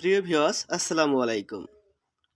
প্রিয় ভিউয়ার্স, আসসালামু আলাইকুম।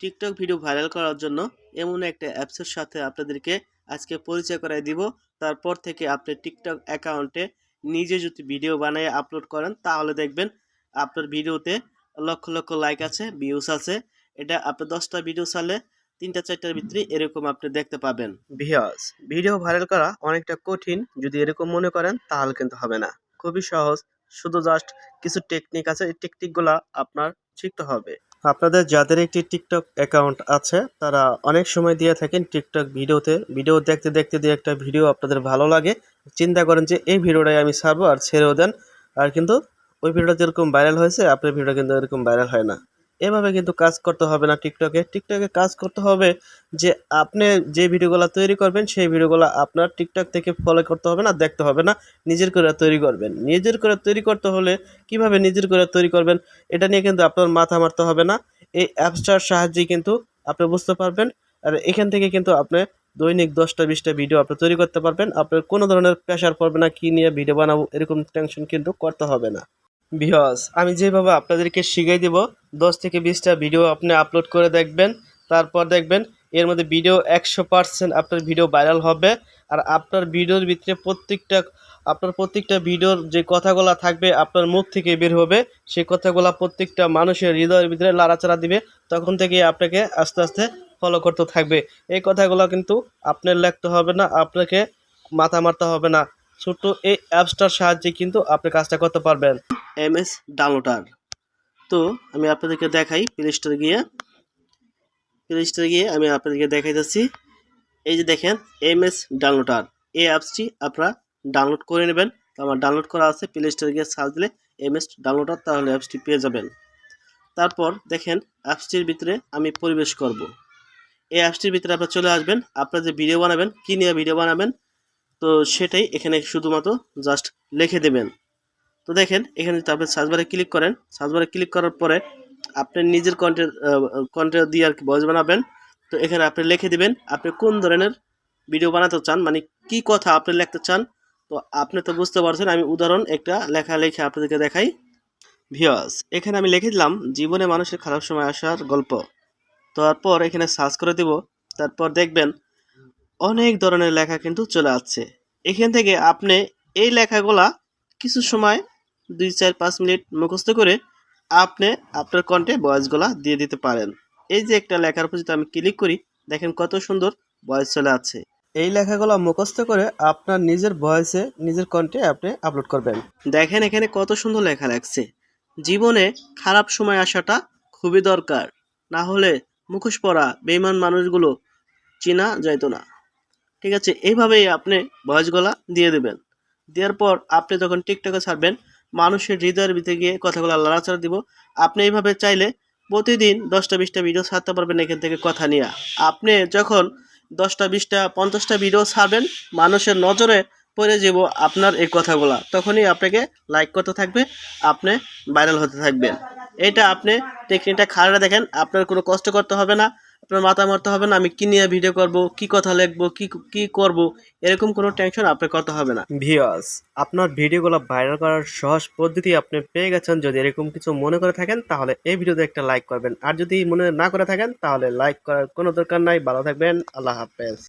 টিকটক ভিডিও ভাইরাল করার জন্য এমন একটা অ্যাপসের সাথে আপনাদেরকে আজকে পরিচয় করাই দিব। তারপর থেকে আপনি টিকটক অ্যাকাউন্টে নিজে যদি ভিডিও বানিয়ে আপলোড করেন, তাহলে দেখবেন আপনার ভিডিওতে লক্ষ লক্ষ লাইক আছে ভিউস আছে। এটা আপনি দশটা ভিডিও চালে তিনটা চারটার ভিতরে এরকম আপনি দেখতে পাবেন। ভিউয়ার্স ভিডিও ভাইরাল করা অনেকটা কঠিন। যদি এরকম মনে করেন, তাহলে কিন্তু হবে না। খুবই সহজ। শুধু জাস্ট কিছু টেকনিক আছে, এই টেকনিকগুলো আপনার শিখতে হবে। আপনাদের যাদের একটি টিকটক অ্যাকাউন্ট আছে, তারা অনেক সময় দিয়ে থাকেন টিকটক ভিডিওতে। ভিডিও দেখতে দেখতে দিয়ে একটা ভিডিও আপনাদের ভালো লাগে। চিন্তা করেন যে, এই ভিডিওটাই আমি ছাড়বো আর ছেড়েও দেন। আর কিন্তু ওই ভিডিওটা যেরকম ভাইরাল হয়েছে, আপনার ভিডিও কিন্তু এরকম ভাইরাল হয় না। এভাবে কিন্তু কাজ করতে হবে না টিকটকে। টিকটকে কাজ করতে হবে যে আপনি যে ভিডিওগুলো তৈরি করবেন, সেই ভিডিওগুলো আপনার টিকটক থেকে ফলো করতে হবে না, দেখতে হবে না, নিজের করে তৈরি করবেন। নিজের করে তৈরি করতে হলে কীভাবে নিজের করে তৈরি করবেন, এটা নিয়ে কিন্তু আপনার মাথা মারতে হবে না। এই অ্যাপসটার সাহায্যে কিন্তু আপনি বুঝতে পারবেন আর এখান থেকে কিন্তু আপনি দৈনিক দশটা, বিশটা ভিডিও আপনি তৈরি করতে পারবেন। আপনার কোনো ধরনের প্রেশার পড়বে না, কী নিয়ে ভিডিও বানাবো, এরকম টেনশন কিন্তু করতে হবে না। বিহস আমি যেভাবে আপনাদেরকে শিখিয়ে দিব, দশ থেকে বিশটা ভিডিও আপনি আপলোড করে দেখবেন, তারপর দেখবেন এর মধ্যে ভিডিও একশো পার্সেন্ট আপনার ভিডিও ভাইরাল হবে। আর আপনার ভিডিওর ভিতরে প্রত্যেকটা, আপনার প্রত্যেকটা ভিডিওর যে কথাগুলো থাকবে আপনার মুখ থেকে বের হবে সেই কথাগুলো প্রত্যেকটা মানুষের হৃদয়ের ভিতরে লাড়াচাড়া দিবে, তখন থেকে আপনাকে আস্তে আস্তে ফলো করতে থাকবে। এই কথাগুলো কিন্তু আপনার লিখতে হবে না, আপনাকে মাথা মারতে হবে না। ছোট্ট এই অ্যাপসটার সাহায্যে কিন্তু আপনি কাজটা করতে পারবেন। এম এস ডাউনলোডার তো আমি আপনাদেরকে দেখাই প্লে স্টোরে গিয়ে। প্লে স্টোরে গিয়ে আমি আপনাদেরকে দেখাইতেছি এই যে দেখেন এম এস ডাউনলোডার এই অ্যাপসটি আপনারা ডাউনলোড করে নেবেন। তো আমার ডাউনলোড করা আছে প্লে স্টোরে গিয়ে সার্চ দিলে এম এস ডাউনলোডার তাহলে অ্যাপসটি পেয়ে যাবেন। তারপর দেখেন অ্যাপসটির ভিতরে আমি পরিবেশ করব। এই অ্যাপসটির ভিতরে আপনারা চলে আসবেন, আপনারা যে ভিডিও বানাবেন, কী নিয়ে ভিডিও বানাবেন তো সেটাই এখানে শুধুমাত্র জাস্ট লিখে দেবেন। তো দেখেন, এখানে যদি আপনি সার্চবারে ক্লিক করেন সার্চবারে ক্লিক করার পরে আপনি নিজের কন্টেন্ট কন্টেন্ট দিয়ে আর কি ভয়েস বানাবেন। তো এখানে আপনি লিখে দিবেন, আপনি কোন ধরনের ভিডিও বানাতে চান মানে কি কথা আপনি লিখতে চান। তো আপনি তো বুঝতে পারছেন, আমি উদাহরণ একটা লেখা লিখে আপনাদেরকে দেখাই। ভিওস এখানে আমি লিখে দিলাম, জীবনে মানুষের খারাপ সময় আসার গল্প। তারপর এখানে সার্চ করে দেব, তারপর দেখবেন অনেক ধরনের লেখা কিন্তু চলে আসছে। এখান থেকে আপনি এই লেখাগুলা কিছু সময়, দুই চার পাঁচ মিনিট মুখস্থ করে আপনি আপনার কণ্ঠে ভয়েসগুলা দিয়ে দিতে পারেন। এই যে একটা লেখার উপর যদি আমি ক্লিক করি, দেখেন কত সুন্দর ভয়েস চলে আছে এই লেখাগুলো মুখস্থ করে আপনার নিজের ভয়েসে, নিজের কণ্ঠে আপনি আপলোড করবেন। দেখেন এখানে কত সুন্দর লেখা লাগছে। জীবনে খারাপ সময় আসাটা খুবই দরকার। না হলে মুখোশ পড়া বেইমান মানুষগুলো চেনা যাইতো না। ঠিক আছে? এইভাবেই আপনি ভয়েসগুলা দিয়ে দেবেন। দেওয়ার পর আপনি যখন টিকটকে ছাড়বেন, মানুষের হৃদয়ের ভিতরে গিয়ে কথাগুলো লড়াচড়া দিব। আপনি এইভাবে চাইলে প্রতিদিন দশটা বিশটা ভিডিও ছাড়তে পারবেন এখান থেকে কথা নিয়ে। আপনি যখন দশটা বিশটা, পঞ্চাশটা ভিডিও ছাড়বেন, মানুষের নজরে পড়ে যাব আপনার এই কথাগুলা। তখনই আপনাকে লাইক করতে থাকবে, আপনি ভাইরাল হতে থাকবেন। এটা আপনি টেকনিকটা খারাপ দেখেন, আপনার কোনো কষ্ট করতে হবে না। আপনার মাথা মারতে হবে না, আমি কি নিয়ে ভিডিও করব, কি কথা লিখব, কি কি করব, এরকম কোনো টেনশন আপনার করতে হবে না। ভিউয়ার্স আপনার ভিডিওগুলো ভাইরাল করার সহজ পদ্ধতি আপনি পেয়ে গেছেন। যদি এরকম কিছু মনে করে থাকেন, তাহলে এই ভিডিওতে একটা লাইক করবেন। আর যদি মনে না করে থাকেন, তাহলে লাইক করার কোনো দরকার নাই। ভালো থাকবেন, আল্লাহ হাফেজ।